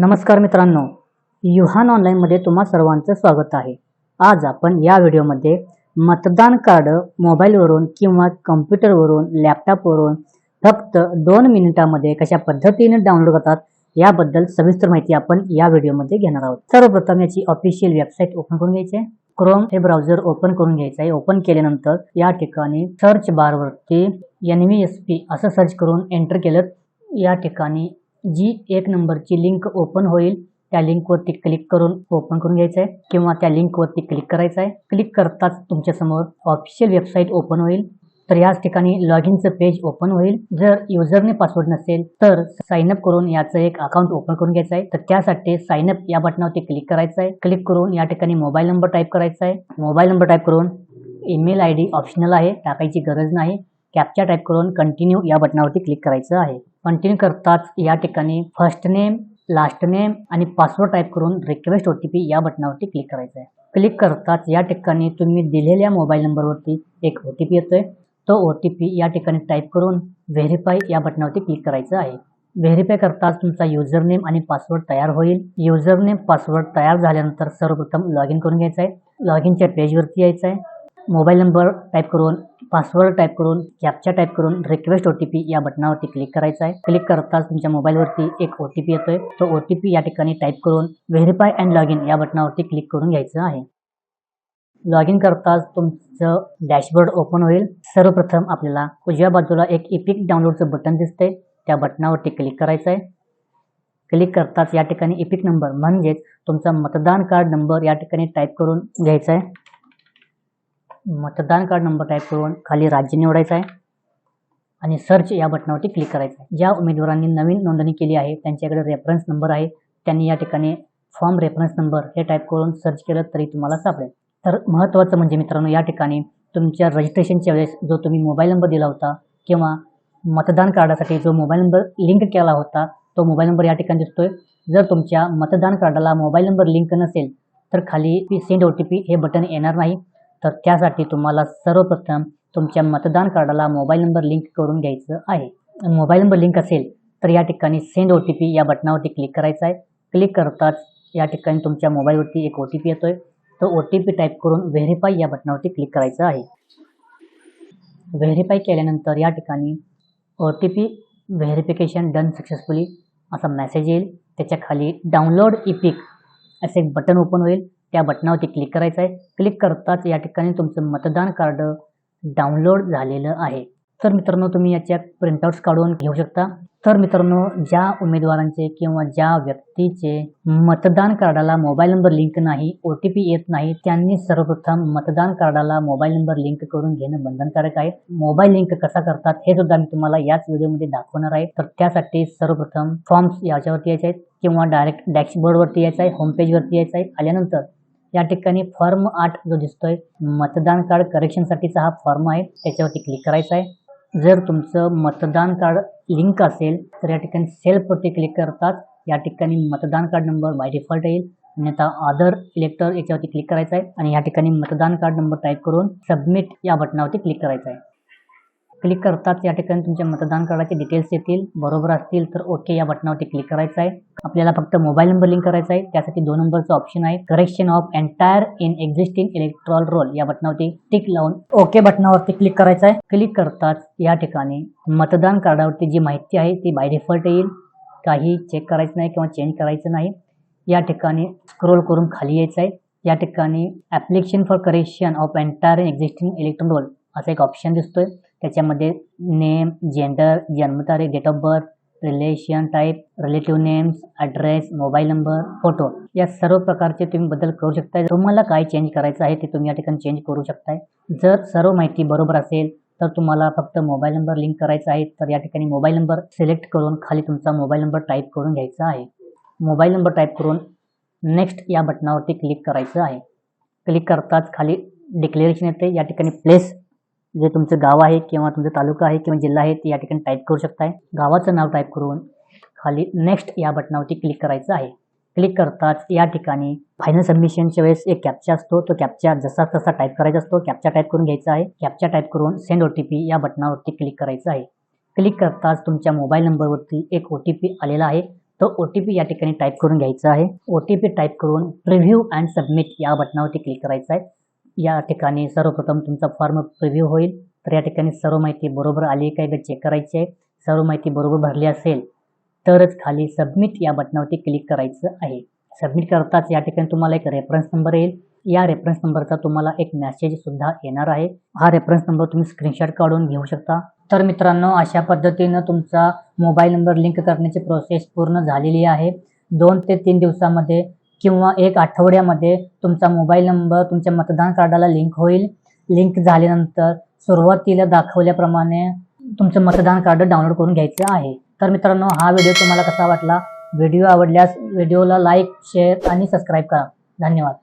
नमस्कार मित्रांनो युहान ऑनलाईनमध्ये तुम्हा सर्वांचं स्वागत आहे. आज आपण या व्हिडिओमध्ये मतदान कार्ड मोबाईलवरून किंवा कम्प्युटरवरून लॅपटॉपवरून फक्त दोन मिनिटामध्ये कशा पद्धतीने डाउनलोड करतात याबद्दल सविस्तर माहिती आपण या व्हिडिओमध्ये घेणार आहोत. सर्वप्रथम याची ऑफिशियल वेबसाईट ओपन करून घ्यायची आहे. क्रोम हे ब्राउझर ओपन करून घ्यायचं आहे. ओपन केल्यानंतर या ठिकाणी सर्च बारवरती एन व्ही एस पी असं सर्च करून एंटर केलं. या ठिकाणी जी एक नंबरची लिंक ओपन होईल त्या लिंकवरती क्लिक करून ओपन करून घ्यायचं आहे. किंवा त्या लिंकवरती क्लिक करायचं आहे. क्लिक करताच तुमच्यासमोर ऑफिशियल वेबसाईट ओपन होईल. तर याच ठिकाणी लॉग इनचं पेज ओपन होईल. जर युजरने पासवर्ड नसेल तर साइन अप करून याचं एक अकाउंट ओपन करून घ्यायचं आहे. तर त्यासाठी साइन अप या बटनावरती क्लिक करायचं आहे. क्लिक करून या ठिकाणी मोबाईल नंबर टाईप करायचा आहे. मोबाईल नंबर टाईप करून ईमेल आय डी ऑप्शनल आहे. टाकायची गरज नाही. कॅपचा टाईप करून कंटिन्यू या बटनावरती क्लिक करायचं आहे. कंटिन्यू करताच या ठिकाणी फर्स्ट नेम लास्ट नेम आणि पासवर्ड टाईप करून रिक्वेस्ट ओ टी पी या बटनावरती क्लिक करायचं आहे क्लिक करताच या ठिकाणी तुम्ही दिलेल्या मोबाईल नंबरवरती एक ओ टी पी येतोय. तो ओ टी पी या ठिकाणी टाईप करून व्हेरीफाय या बटनावरती क्लिक करायचं आहे. व्हेरीफाय करताच तुमचा युजर नेम आणि पासवर्ड तयार होईल. युजर नेम पासवर्ड तयार झाल्यानंतर सर्वप्रथम लॉग इन करून घ्यायचं आहे लॉग इनच्या पेजवरती यायचं आहे मोबाईल नंबर टाईप करून पासवर्ड टाईप करून कॅपचा टाईप करून रिक्वेस्ट ओ टी पी या बटनावरती क्लिक करायचं आहे. क्लिक करताच तुमच्या मोबाईलवरती एक ओ टी पी येतोय. तो ओ टी पी या ठिकाणी टाईप करून व्हेरीफाय अँड लॉग इन या बटनावरती क्लिक करून घ्यायचं आहे. लॉग इन करताच तुमचं डॅशबोर्ड ओपन होईल. सर्वप्रथम आपल्याला उजव्या बाजूला एक इपिक डाउनलोडचं बटन दिसतंय. त्या बटनावरती क्लिक करायचं आहे. क्लिक करताच या ठिकाणी इपिक नंबर म्हणजेच तुमचा मतदान कार्ड नंबर या ठिकाणी टाईप करून घ्यायचा आहे. मतदान कार्ड नंबर टाईप करून खाली राज्य निवडायचं आहे. आणि सर्च या बटनावरती क्लिक करायचं आहे. ज्या उमेदवारांनी नवीन नोंदणी केली आहे त्यांच्याकडे रेफरन्स नंबर आहे त्यांनी या ठिकाणी फॉर्म रेफरन्स नंबर हे टाईप करून सर्च केलं तरी तुम्हाला सापडेल. तर महत्त्वाचं म्हणजे मित्रांनो या ठिकाणी तुमच्या रजिस्ट्रेशनच्या वेळेस जो तुम्ही मोबाईल नंबर दिला होता किंवा मतदान कार्डासाठी जो मोबाईल नंबर लिंक केला होता तो मोबाईल नंबर या ठिकाणी दिसतोय. जर तुमच्या मतदान कार्डाला मोबाईल नंबर लिंक नसेल तर खाली सेंड ओ टी पी हे बटन येणार नाही. तर त्यासाठी तुम्हाला सर्वप्रथम तुमच्या मतदान कार्डाला मोबाईल नंबर लिंक करून घ्यायचं आहे. मोबाईल नंबर लिंक असेल तर या ठिकाणी सेंड ओ टी पी या बटनावरती क्लिक करायचं आहे. क्लिक करताच या ठिकाणी तुमच्या मोबाईलवरती एक ओ टी पी येतोय. तो ओ टी पी टाईप करून व्हेरीफाय या बटनावरती क्लिक करायचं आहे. व्हेरीफाय केल्यानंतर या ठिकाणी O T P verification done successfully असा मेसेज येईल. त्याच्याखाली डाउनलोड इपिक असे एक बटन ओपन होईल. त्या बटनावरती क्लिक करायचं आहे क्लिक करताच या ठिकाणी तुमचं मतदान कार्ड डाउनलोड झालेलं आहे. तर मित्रांनो तुम्ही याच्या प्रिंटआउट्स काढून घेऊ शकता. तर मित्रांनो ज्या उमेदवारांचे किंवा ज्या व्यक्तीचे मतदान कार्डाला मोबाईल नंबर लिंक नाही ओ टी पी येत नाही त्यांनी सर्वप्रथम मतदान कार्डाला मोबाईल नंबर लिंक करून घेणं बंधनकारक आहे. मोबाईल लिंक कसा करतात हे सुद्धा मी तुम्हाला याच व्हिडिओमध्ये दाखवणार आहे. तर त्यासाठी सर्वप्रथम फॉर्म्स याच्यावरती यायचे आहेत किंवा डायरेक्ट डॅशबोर्डवरती यायचं आहे होमपेजवरती यायचं आहे. आल्यानंतर या ठिकाणी फॉर्म आठ जो दिसतोय मतदान कार्ड करेक्शनसाठीचा हा फॉर्म आहे. त्याच्यावरती क्लिक करायचा आहे. जर तुमचं मतदान कार्ड लिंक असेल तर या ठिकाणी सेल्फवरती क्लिक करतात. या ठिकाणी मतदान कार्ड नंबर बाय डिफॉल्ट येईल. अन्यथा अदर इलेक्टर याच्यावरती क्लिक करायचं आहे. आणि या ठिकाणी मतदान कार्ड नंबर टाईप करून सबमिट या बटनावरती क्लिक करायचं आहे. क्लिक करताच या ठिकाणी तुमच्या मतदान कार्डाचे डिटेल्स येतील. बरोबर असतील तर ओके या बटनावरती क्लिक करायचं आहे. आपल्याला फक्त मोबाईल नंबर लिंक करायचा आहे. त्यासाठी दोन नंबरचं ऑप्शन आहे. Correction of entire in existing electoral roll या बटनावरती टिक लावून ओके बटनावरती क्लिक करायचं आहे. क्लिक करताच या ठिकाणी मतदान कार्डावरती जी माहिती आहे ती बाय डिफॉल्ट येईल. काही चेक करायचं नाही किंवा चेंज करायचं नाही. या ठिकाणी स्क्रोल करून खाली यायचं आहे. या ठिकाणी application for correction of entire in existing electoral roll असा एक ऑप्शन दिसतोय. त्याच्यामध्ये नेम जेंडर जन्मतारीख date of birth relation type relative names address mobile number photo या सर्व प्रकारचे तुम्ही बदल करू शकताय. तुम्हाला काय चेंज करायचं आहे ते तुम्ही या ठिकाणी चेंज करू शकताय. जर सर्व माहिती बरोबर असेल तर तुम्हाला फक्त मोबाईल नंबर लिंक करायचा आहे तर या ठिकाणी मोबाईल नंबर सिलेक्ट करून खाली तुमचा मोबाईल नंबर टाईप करून घ्यायचा आहे. मोबाईल नंबर टाईप करून नेक्स्ट या बटनावरती क्लिक करायचं आहे. क्लिक करताच खाली डिक्लेरेशन येते. या ठिकाणी प्लेस जे तुमचं गाव आहे किंवा तुमचा तालुका आहे किंवा जिल्हा आहे ते या ठिकाणी टाईप करू शकताय. गावाचं नाव टाईप करून खाली नेक्स्ट या बटनावरती क्लिक करायचं आहे. क्लिक करताच या ठिकाणी फायनल सबमिशनच्या वेळेस एक कॅप्चा असतो. तो कॅप्चा जसा तसा टाईप करायचा असतो. कॅप्चा टाईप करून घ्यायचा आहे. कॅप्चा टाईप करून सेंड ओ टी पी या बटनावरती क्लिक करायचं आहे. क्लिक करताच तुमच्या मोबाईल नंबरवरती एक ओ टी पी आलेला आहे. तो ओ टी पी या ठिकाणी टाईप करून घ्यायचा आहे. ओ टी पी टाईप करून प्रिव्ह्यू अँड सबमिट या बटनावरती क्लिक करायचं आहे. या ठिकाणी सर्वप्रथम तुमचा फॉर्म प्रिव्ह्यू होईल. तर या ठिकाणी सर्व माहिती बरोबर आली काय ते चेक करायची आहे. सर्व माहिती बरोबर भरली असेल तरच खाली सबमिट या बटनावरती क्लिक करायचं आहे. सबमिट करताच या ठिकाणी तुम्हाला एक रेफरन्स नंबर येईल. या रेफरन्स नंबरचा तुम्हाला एक मेसेज सुद्धा येणार आहे. हा रेफरन्स नंबर तुम्ही स्क्रीनशॉट काढून घेऊ शकता. तर मित्रांनो अशा पद्धतीनं तुमचा मोबाईल नंबर लिंक करण्याची प्रोसेस पूर्ण झालेली आहे. दोन ते तीन दिवसामध्ये किंवा एक आठवड्यामध्ये तुमचा मोबाईल नंबर तुमच्या मतदान कार्डाला लिंक होईल. लिंक झाल्यानंतर सुरुवातीला दाखवल्याप्रमाणे तुमचं मतदान कार्ड डाउनलोड करून घ्यायचं आहे. तर मित्रांनो हा व्हिडिओ तुम्हाला कसा वाटला? व्हिडिओ आवडल्यास व्हिडिओला लाईक शेअर आणि सबस्क्राईब करा. धन्यवाद.